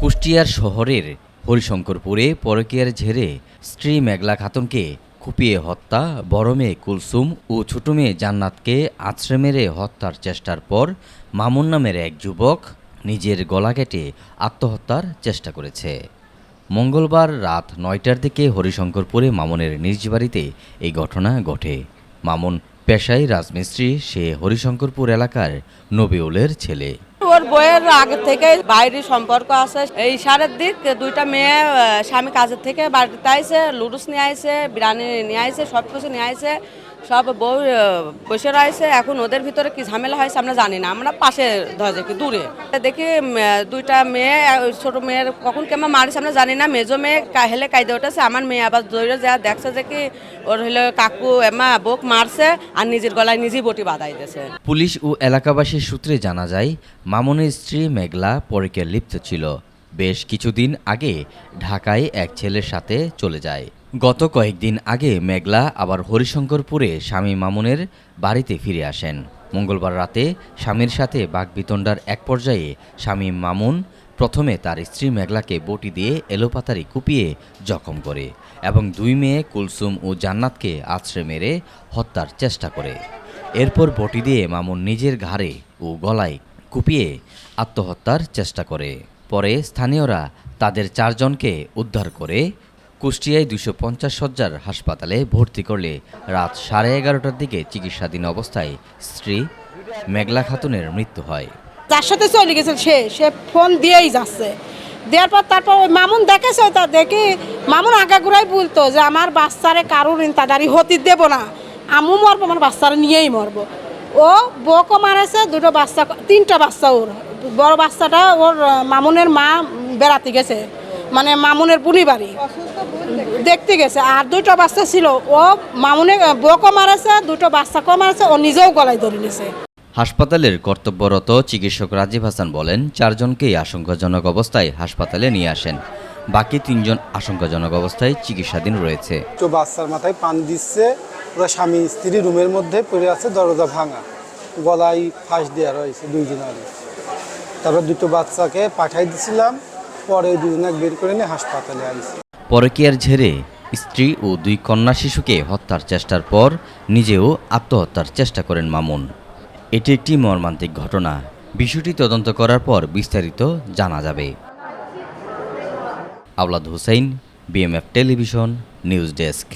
কুষ্টিয়ার শহরের হরিশঙ্করপুরে পরকীয়ার ঝেড়ে স্ত্রী মেঘলা খাতুনকে কুপিয়ে হত্যা, বড় মেয়ে কুলসুম ও ছোট মেয়ে জান্নাতকে আছড়ে মেরে হত্যার চেষ্টার পর মামুন নামের এক যুবক নিজের গলা কেটে আত্মহত্যার চেষ্টা করেছে। মঙ্গলবার রাত নয়টার দিকে হরিশঙ্করপুরে মামুনের নিজ বাড়িতে এই ঘটনা ঘটে। মামুন পেশায় রাজমিস্ত্রি, সে হরিশঙ্করপুর এলাকার নবিউলের ছেলে। ওর বইয়ের আগে থেকে বাইরের সম্পর্ক আছে। এই সারের দিক, দুইটা মেয়ে স্বামী কাজের থেকে বাড়িতে আইসে লুডুস নিয়ে আইসে বিরিয়ানি নিয়ে আইসে সব কিছু নিয়ে আইছে। সব বউ বসে রয়েছে। এখন ওদের ভিতরে কি ঝামেলা হয়েছে আমরা জানি না। আমরা পাশে ধরে কি দূরে। দেখি দুইটা মেয়ে ছোট মেয়ের কখন কেমন মারিছে আমরা জানি না। মেজো মেয়ে হেলে কায়দে উঠেছে, আমার মেয়ে আবার দৌড়ে যা দেখছে যে কি ওর হলো কাকু, এমা বোক মারছে আর নিজের গলায় নিজেই বটি বাঁধাই দিয়েছে। পুলিশ ও এলাকাবাসীর সূত্রে জানা যায়, মামুনের স্ত্রী মেঘলা পরকে লিপ্ত ছিল। বেশ কিছুদিন আগে ঢাকায় এক ছেলের সাথে চলে যায়। গত কয়েকদিন আগে মেঘলা আবার হরিশঙ্করপুরে স্বামী মামুনের বাড়িতে ফিরে আসেন। মঙ্গলবার রাতে স্বামীর সাথে বাগবিতণ্ডার এক পর্যায়ে স্বামী মামুন প্রথমে তার স্ত্রী মেঘলাকে বটি দিয়ে এলোপাতারি কুপিয়ে জখম করে এবং দুই মেয়ে কুলসুম ও জান্নাতকে আছড়ে মেরে হত্যার চেষ্টা করে। এরপর বটি দিয়ে মামুন নিজের ঘাড়ে ও গলায় কুপিয়ে আত্মহত্যার চেষ্টা করে। পরে স্থানীয়রা তাদের চারজনকে উদ্ধার করে কুষ্টিয়ায় দুশো পঞ্চাশ সজ্জার হাসপাতালে ভর্তি করলে রাত সাড়ে এগারোটার দিকে চিকিৎসাধীন অবস্থায় স্ত্রী মেঘলা খাতুনের মৃত্যু হয়। তার সাথে চলে গেছে, সে সে ফোন দিয়েই যাচ্ছে। দেওয়ার পর তারপর ওই মামুন দেখেছে তা দেখি মামুন আগাগুড়াই বলতো যে, আমার বাচ্চারে কারোর ইন্তাদারি হতি দেব না। আমু মরবো, আমার বাচ্চারে নিয়েই মরবো। ও বউকে মারেছে, দুটো বাচ্চা, তিনটা বাচ্চা ওর। বড় বাচ্চাটা ওর মামুনের মা বেড়াতে গেছে। মানে মামুনের পুলি বাড়ি। দেখতে গেছে। আর দুটো বাচ্চা ছিল। ও মামুনে বউকে মারেছে দুটো বাচ্চাকেও মারেছে ও নিজেও গলায় ধরে নিয়েছে হাসপাতালের কর্তব্যরত চিকিৎসক রাজীব হাসান বলেন চারজনকেই আশঙ্কাজনক অবস্থায় হাসপাতালে নিয়ে আসেন। বাকি তিনজন আশঙ্কাজনক অবস্থায় চিকিৎসাধীন রয়েছে। তো বাচ্চার মাথায় পান দিচ্ছে। ওরা স্বামী স্ত্রী রুমের মধ্যে পড়ে আছে দরজা ভাঙা। গলায় ফাঁস দেওয়া রয়েছে দুইজনারই তারপর দুটো বাচ্চাকে পাঠাই দিছিলাম। পরে দুজনে বের করে নিয়ে হাসপাতালে আইছি পরকীয়ার ঝেড়ে স্ত্রী ও দুই কন্যা শিশুকে হত্যার চেষ্টার পর নিজেও আত্মহত্যার চেষ্টা করেন মামুন। এটি একটি মর্মান্তিক ঘটনা। বিষয়টি তদন্ত করার পর বিস্তারিত জানা যাবে। Aulad Hussain, BMF television, news desk.